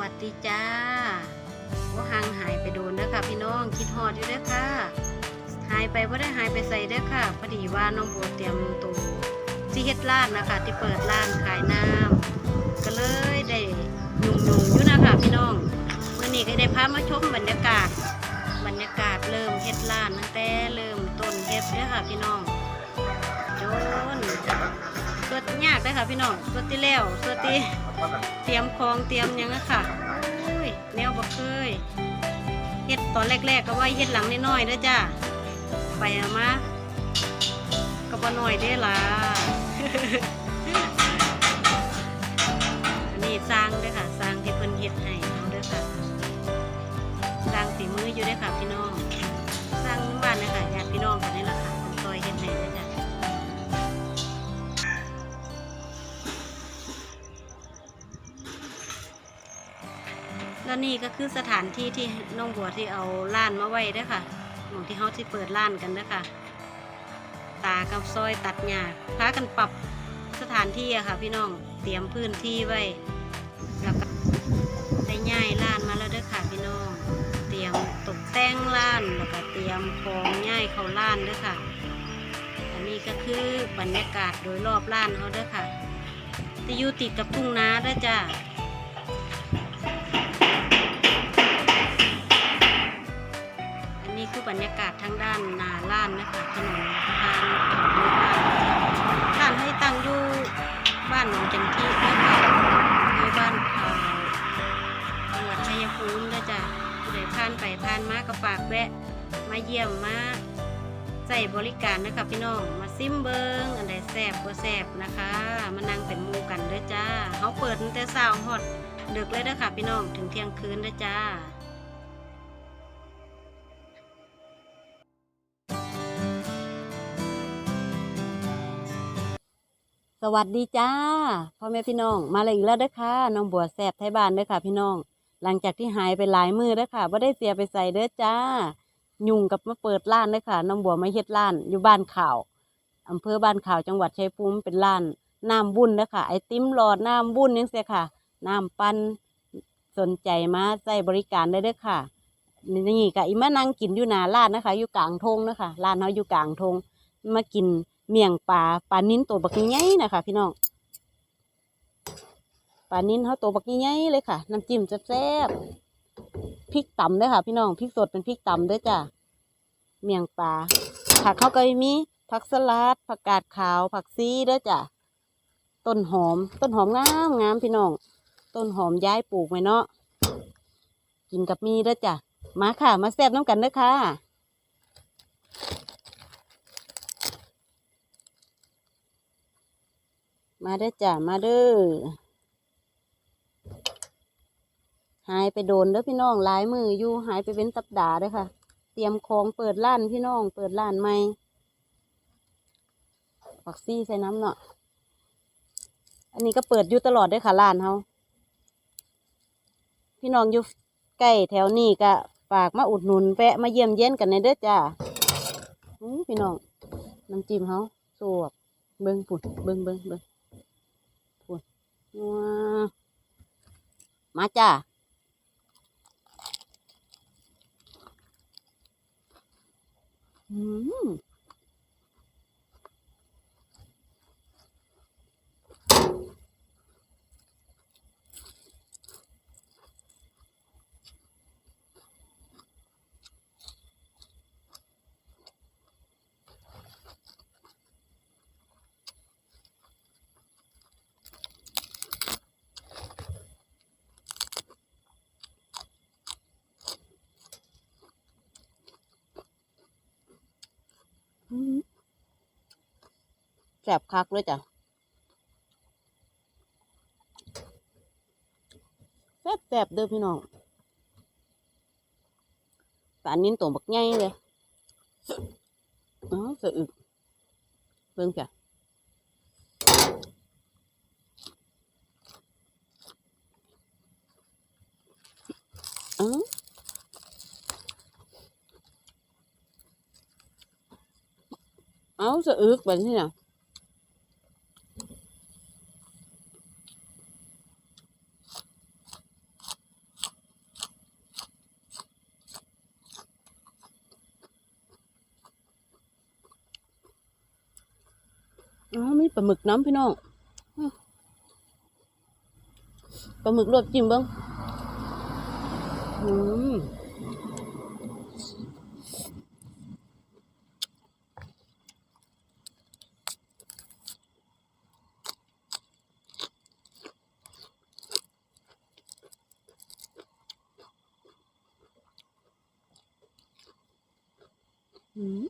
วัสดีจ้าว่าห่างหายไปโดนเด้อค่ะ พี่น้องคิดฮอดอยู่เด้อค่ะ หายไปว่าได้หายไปใส่เด้อค่ะพอดีว่าน้องโบเตรียมตัวที่เฮ็ดร้านนะคะ ที่เปิดร้านขายน้ำก็เลยได้ยุ่งๆอยู่นะคะพี่น้องเมื่อนี้ก็ได้พามาชมบรรยากาศ บรรยากาศเริ่มเฮ็ดร้านตั้งแต่เริ่มต้นเฮ็ดเด้อค่ะพี่น้องจน สวดยากเด้ค่ะพี่น้องสวดที่แล้วสวดที่เตรียมของเตรียมยังอะค่ะโอ้ยแนวบ่เคยเฮ็ดตอนแรกๆก็ว่าเฮ็ดหลังน้อยๆเด้อจ้าไปเอามาก็บ่น้อยเด้ล่ะอันนี้สร้างเด้อค่ะสร้างที่เพิ่นเฮ็ดให้เอาเด้อค่ะสร้างฝีมืออยู่เด้อค่ะพี่น้องสร้างบ้านเด้อค่ะญาติพี่น้องค่ะ แล้วนี่ก็คือสถานที่ที่น้องบัวที่เอาล้านมาไว้เด้อค่ะหมองที่เขาที่เปิดล้านกันเด้อค่ะ ตากับซอยตัดหญ้าพากันปรับสถานที่อะค่ะ พี่น้องเตรียมพื้นที่ไว้แล้วก็ได้ย่ายล้านมาแล้วเด้อค่ะพี่น้อง เตรียมตกแต่งล้านแล้วก็เตรียมของย่ายเข้าล้านเด้อค่ะ อันนี้ก็คือบรรยากาศโดยรอบล้านเขาเด้อค่ะจะอยู่ติดกับทุ่งนาด้อจ้า คือบรรยากาศทางด้านนาล้านนะคะถนนทางหมู่านร้านให้ตั้งอยู่บ้านหนองจันทีนะคะอยู่บ้านข่าวจังหวัดชัยภูมินะจ๊ะผู้ใดผ่านไปผ่านมาก็ฝากแวะ มาเยี่ยมมาใส่บริการนะคะพี่น้องมาซิมเบิงอันใดแซบบ่แซบนะคะ มานั่งเป็นมูกันด้อจ้าเขาเปิดแต่เช้าฮอดดึกเลยเด้อค่ะพี่น้องถึงเที่ยงคืนด้อจ้า สวัสดีจ้าพ่อแม่พี่น้องมาเลยอีกแล้วเด้อค่ะน้องบัวแสบไทยบ้านเด้อค่ะ พี่น้อง หลังจากที่หายไปหลายมือเด้อค่ะว่าได้เสียไปใส่เด้อจ้า ยุ่งกับมาเปิดร้านเด้อค่ะน้องบัวมาเฮ็ดร้านอยู่บ้านข่าวอำเภอบ้านข่าวจังหวัดชัยภูมิเป็นร้านน้ำบุญเด้อค่ะไอติมหลอดน้ำบุญยังเสียค่ะน้ำปั้นสนใจมาใส่บริการได้เด้อค่ะ นี่ก็อีมานั่งกินอยู่หน้าร้านนะคะ อยู่กลางทงนะคะร้านเขาอยู่กลางทงมากิน เมี่ยงปลาปลานิ้นตัวบักใหญ่นะคะ พี่น้องปลานิ้นเขาตัวบักใหญ่เลยค่ะ น้ำจิ้มแซ่บๆพริกตำด้วยค่ะ พี่น้องพริกสดเป็นพริกตำด้วยจ้ะเมี่ยงปลาผักเขาก็มีผักสลัดผักกาดขาวผักซีด้วยจ้ะต้นหอม ต้นหอมงามงามพี่น้อง ต้นหอมย้ายปลูกไว้เนาะกินกับมีด้วยจ้ะมาค่ะ มาแซ่บน้ำกันเด้อค่ะ มาเด้อจ้ะมาเด้อหายไปโดนเด้อพี่น้องหลายมืออยู่หายไปเป็นสัปดาห์เด้อค่ะ เตรียมของเปิดร้านพี่น้อง เปิดร้านใหม่ปักซี่ใส่น้ำเนาะอันนี้ก็เปิดอยู่ตลอดเด้อค่ะร้านเขาพี่น้องอยู่ใกล้แถวนี้ก็ฝากมาอุดหนุนแวะมาเยี่ยมเยียนกันในเด้อจ้าพี่น้องน้ำจิ้มเขาสวบเบิ้งปุ่นเบิ้งเบิ้งเบิ้ง มาจ้าอืมอืม แสบคักเลยจ้ะแซ่บแสบๆเด้อพี่น้องปลานิ้นตัวบักใหญ่เลยอ๋อสะอึกเบิ่งจ้ะอ๋อเอาสะอึกแบบนี้น่ะ มีปลาหมึกน้ำพี่น้องปลาหมึกรวบจิ้มเบิ้งอืมอืม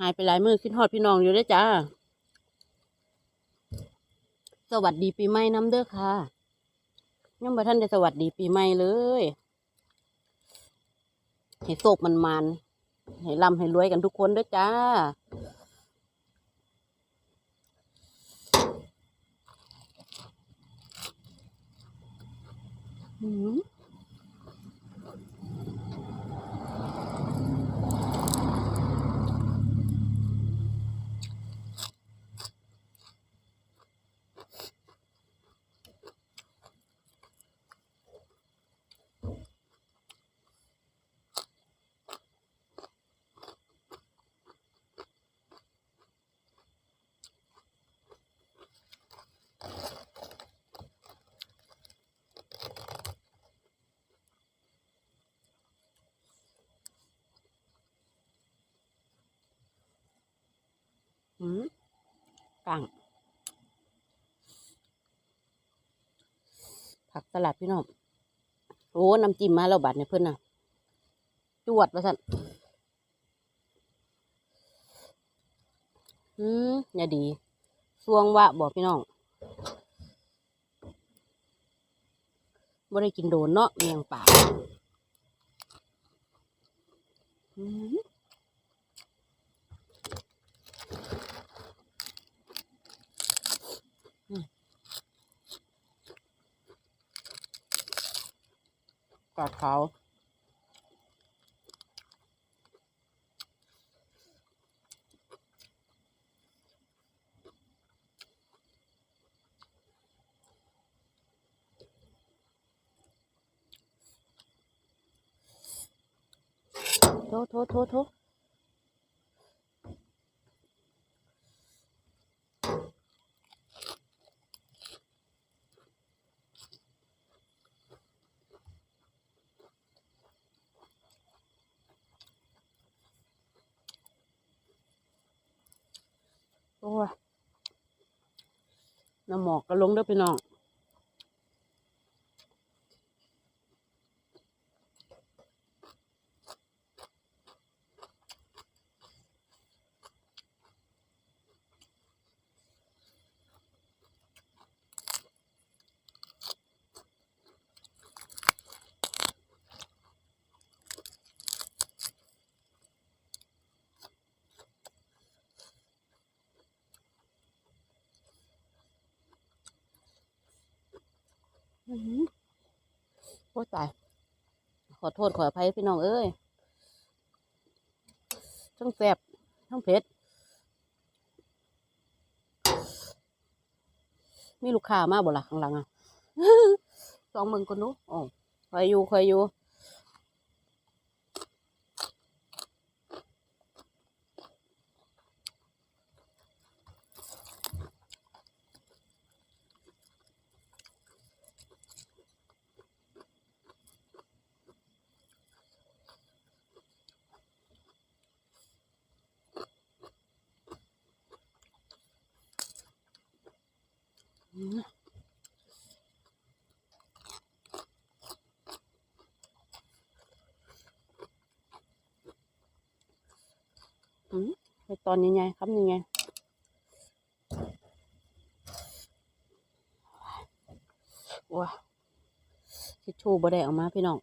หายไปหลายมือคิดฮอดพี่น้องอยู่ด้อจ้า สวัสดีปีใหม่น้ำเด้อค่ะ ยังบ่ท่านได้สวัสดีปีใหม่เลยให้โศกมันมันให้ร่ำให้รวยกันทุกคนด้อจ้า อืม อืม กังผักสลัดพี่น้องโอ้น้ำจิ้มมาแล้วบัดเนี่ยเพื่อนน่ะจวดว่าสั่นอืมอย่าดีสวงวะบอกพี่น้องบ่ได้กินโดนเนาะเมียงป่าอืม กอดเขาโทโทโทโท โอ้ยน้ำหมอกก็ลงเด้อพี่น้อง โอ้ยตาย ขอโทษขออภัยพี่น้องเอ้ยทั้งแสบทั้งเผ็ด มีลูกค้ามาบ่ล่ะข้างหลังอะ ลองมึงคนนู้อ๋อคอยอยู่คอยอยู่ อืมอืมไปตอนนี้ไงครับนี่ไงว้าทิชชู่บ่ได้ออกมาพี่น้อง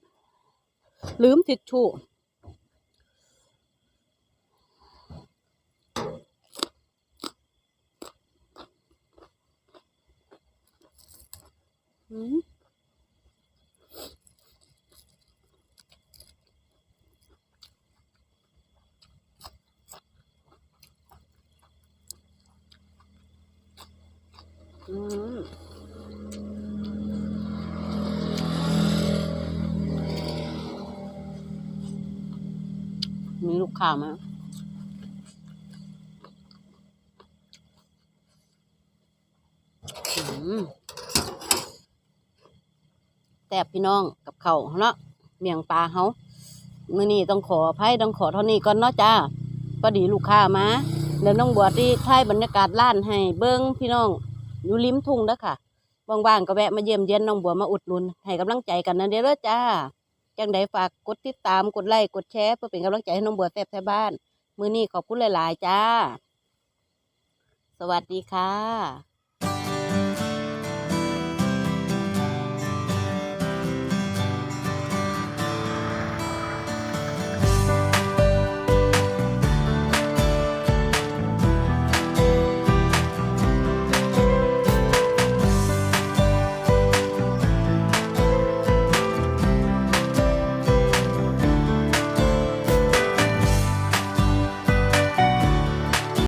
ลืมทิชชู่ มีลูกข่าวมาอืม แต่บพี่น้องกับเขาเนาะเมียงปลาเฮาเมื้อนี้ต้องขออภัยต้องขอเท่านี้ก่อนเนาะจ้าพอดีลูกค้ามาเดี๋ยวน้องบัวที่ถ่ายบรรยากาศร้านให้เบิ้งพี่น้องอยู่ริมทุ่งเด้อค่ะว่างๆก็แวะมาเยี่ยมเยียนน้องบัวมาอุดหนุนให้กำลังใจกันนะเด้อเด้อจ้าจังใดฝากกดติดตามกดไลค์กดแชร์เพื่อเป็นกำลังใจให้น้องบัวแซ่บแท้บ้าน มื้อนี้ขอบคุณหลาย ๆ จ้า สวัสดีค่ะ